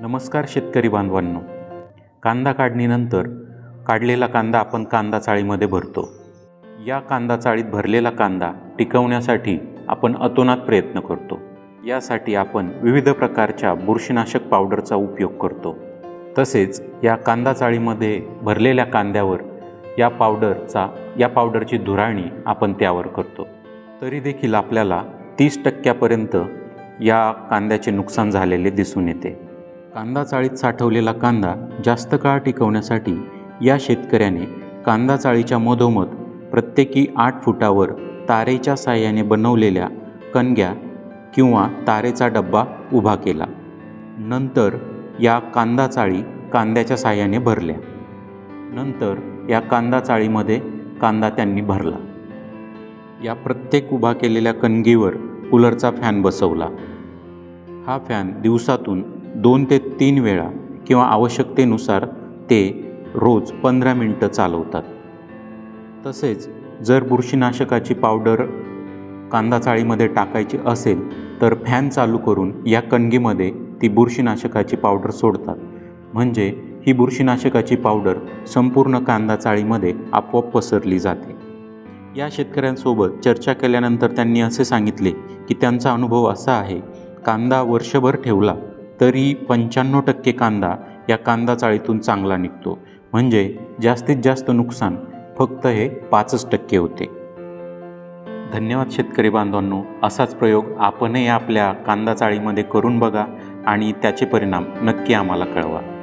नमस्कार शेतकरी बांधवांनो. कांदा काढणीनंतर काढलेला कांदा आपण कांदा चाळीमध्ये भरतो. या कांदा चाळीत भरलेला कांदा टिकवण्यासाठी आपण अतोनात प्रयत्न करतो. यासाठी आपण विविध प्रकारच्या बुरशीनाशक पावडरचा उपयोग करतो. तसेच या कांदा चाळीमध्ये भरलेल्या कांद्यावर या पावडरचा या पावडरची धुराणी आपण त्यावर करतो. तरी देखील आपल्याला तीस टक्क्यापर्यंत या कांद्याचे नुकसान झालेले दिसून येते. कांदा चाळीत साठवलेला कांदा जास्त काळ टिकवण्यासाठी या शेतकऱ्याने कांदा चाळीच्या मधोमध प्रत्येकी आठ फुटावर तारेच्या साह्याने बनवलेल्या कणग्या किंवा तारेचा डब्बा उभा केला. नंतर या कांदा चाळी कांद्याच्या साह्याने भरल्या. नंतर या कांदा चाळीमध्ये कांदा त्यांनी भरला. या प्रत्येक उभा केलेल्या कणगीवर कूलरचा फॅन बसवला. हा फॅन दिवसातून दोन ते तीन वेळा किंवा आवश्यकतेनुसार ते रोज पंधरा मिनटं चालवतात. तसेच जर बुरशीनाशकाची पावडर कांदा चाळीमध्ये टाकायची असेल तर फॅन चालू करून या कणगीमध्ये ती बुरशीनाशकाची पावडर सोडतात. म्हणजे ही बुरशीनाशकाची पावडर संपूर्ण कांदा चाळीमध्ये आपोआप पसरली जाते. या शेतकऱ्यांसोबत चर्चा केल्यानंतर त्यांनी असे सांगितले की त्यांचा अनुभव असा आहे कांदा वर्षभर ठेवला तरी पंच्याण्णव टक्के कांदा या कांदा चाळीतून चांगला निघतो. म्हणजे जास्तीत जास्त नुकसान फक्त हे पाचच टक्के होते. धन्यवाद शेतकरी बांधवांनो. असाच प्रयोग आपणही आपल्या कांदा चाळीमध्ये करून बघा आणि त्याचे परिणाम नक्की आम्हाला कळवा.